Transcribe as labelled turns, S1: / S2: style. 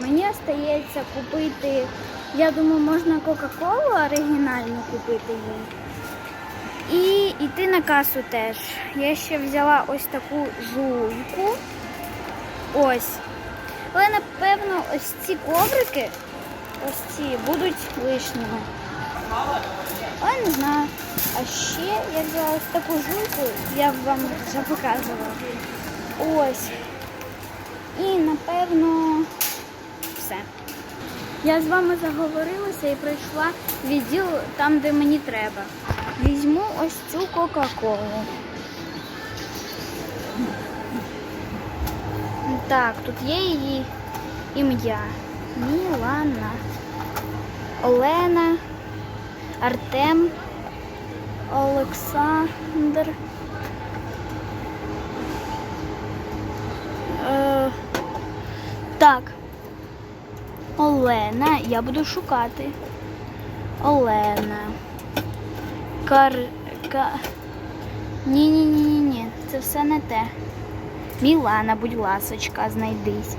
S1: Мені остається купити. Я думаю, можна Кока-Колу оригінальну купити їй. І йти на касу теж. Я ще взяла ось таку жуйку. Ось. Але напевно ось ці коврики, ось ці будуть лишніми. Але не знаю. А ще я взяла ось таку жуйку, я вам вже показувала. Ось. І напевно все. Я з вами заговорилася і прийшла в відділ там, де мені треба. Візьму ось цю Кока-Колу. Так, тут є її ім'я. Мілана. Олена. Артем. Олександр. Е, так. Олена, я буду шукати. Олена. Кар. Ка... Ні, ні, ні, ні, ні, це все не те. Мілана, будь ласочка, знайдись.